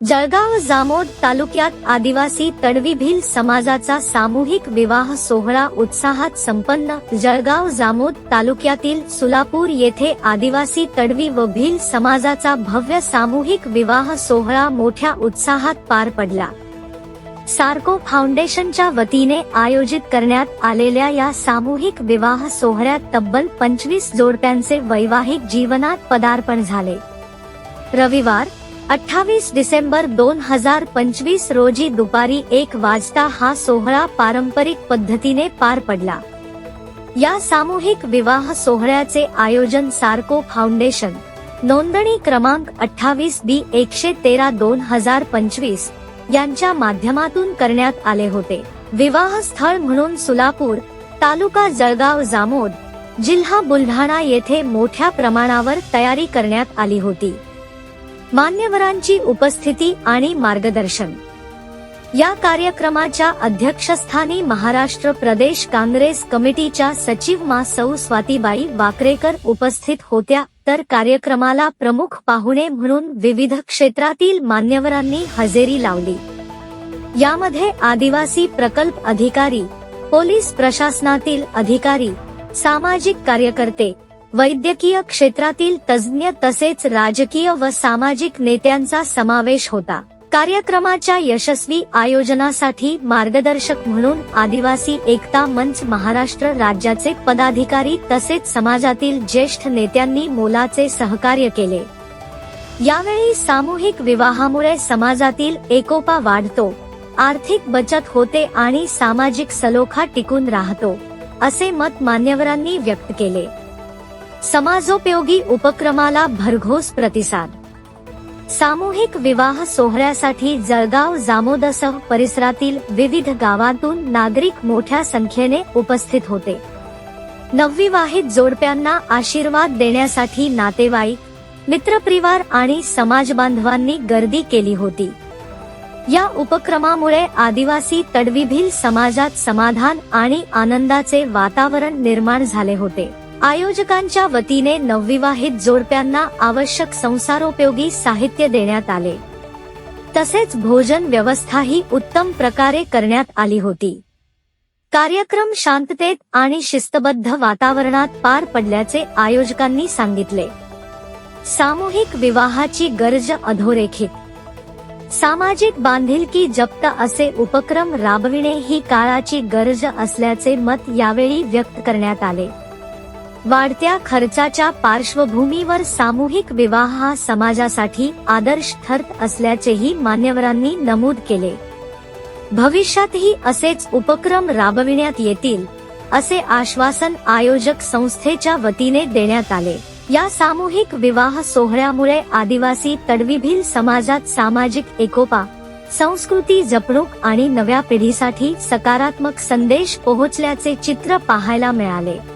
जळगाव जामोद तालुक्यात आदिवासी तडवी भिल समाजाचा सामूहिक विवाह सोहळा उत्साहात संपन्न जळगाव जामोद तालुक्यातील सुलापूर येथे आदिवासी तडवी व भिल समाजाचा भव्य सामूहिक विवाह सोहळा मोठ्या उत्साहात पार पडला. सार्को फाउंडेशनच्या वतीने आयोजित करण्यात आलेल्या या सामूहिक विवाह सोहळ्यात तब्बल पंचवीस जोडप्यांचे वैवाहिक जीवनात पदार्पण झाले. रविवार अठ्ठावीस डिसेंबर दोन हजार पंचवीस रोजी दुपारी एक वाजता हा सोहळा पारंपरिक पद्धतीने पार पडला. या सामूहिक विवाह सोहळ्याचे आयोजन सार्को फाउंडेशन नोंदणी क्रमांक अठ्ठावीस बी एकशे तेरा दोन हजार पंचवीस यांच्या माध्यमातून करण्यात आले होते. विवाह स्थळ म्हणून सुलापूर तालुका जळगाव जामोद जिल्हा बुलढाणा येथे मोठ्या प्रमाणावर तयारी करण्यात आली होती. मान्यवरांची उपस्थिती आणि मार्गदर्शन. या कार्यक्रमाच्या अध्यक्षस्थानी महाराष्ट्र प्रदेश काँग्रेस कमिटीच्या सचिव मा सौ स्वातीबाई वाकरेकर उपस्थित होत्या तर कार्यक्रमाला प्रमुख पाहुणे म्हणून विविध क्षेत्रातील मान्यवरांनी हजेरी लावली. यामध्ये आदिवासी प्रकल्प अधिकारी पोलीस प्रशासनातील अधिकारी सामाजिक कार्यकर्ते वैद्यकीय क्षेत्रातील तज्ज्ञ तसेच राजकीय व सामाजिक नेत्यांचा समावेश होता. कार्यक्रमाच्या यशस्वी आयोजनासाठी मार्गदर्शक म्हणून आदिवासी एकता मंच महाराष्ट्र राज्याचे पदाधिकारी तसेच समाजातील ज्येष्ठ नेत्यांनी मोलाचे सहकार्य केले. यावेळी सामूहिक विवाहामुळे समाजातील एकोपा वाढतो आर्थिक बचत होते आणि सामाजिक सलोखा टिकून राहतो असे मत मान्यवरांनी व्यक्त केले. समाजोपयोगी उपक्रमाला भरघोस प्रतिसाद. सामूहिक विवाह सोहळ्यासाठी जळगाव जामोदसह परिसरातील विविध गावांतून नागरिक मोठ्या संख्येने उपस्थित होते. नवविवाहित जोडप्यांना आशीर्वाद देण्यासाठी नातेवाईक मित्रपरिवार आणि समाज बांधवांनी गर्दी केली होती. या उपक्रमामुळे आदिवासी तडवीभील समाजात समाधान आणि आनंदाचे वातावरण निर्माण झाले होते. आयोजकांच्या वतीने नवविवाहित जोडप्यांना आवश्यक संसारोपयोगी साहित्य देण्यात आले. तसेच भोजन व्यवस्थाही उत्तम प्रकारे करण्यात आली होती. कार्यक्रम शांततेत आणि शिस्तबद्ध वातावरणात पार पडल्याचे आयोजकांनी सांगितले. सामूहिक विवाहाची गरज अधोरेखित. सामाजिक बांधिलकी जप्त असे उपक्रम राबविणे ही काळाची गरज असल्याचे मत यावेळी व्यक्त करण्यात आले. वाढत्या खर्चाच्या पार्श्वभूमीवर सामूहिक विवाह हा समाजासाठी आदर्श ठरत असल्याचेही मान्यवरांनी नमूद केले. भविष्यातही असेच उपक्रम राबविण्यात येतील असे आश्वासन आयोजक संस्थेच्या वतीने देण्यात आले. या सामूहिक विवाह सोहळ्यामुळे आदिवासी तडवीभील समाजात सामाजिक एकोपा संस्कृती जपणूक आणि नव्या पिढीसाठी सकारात्मक संदेश पोहोचल्याचे चित्र पाहायला मिळाले.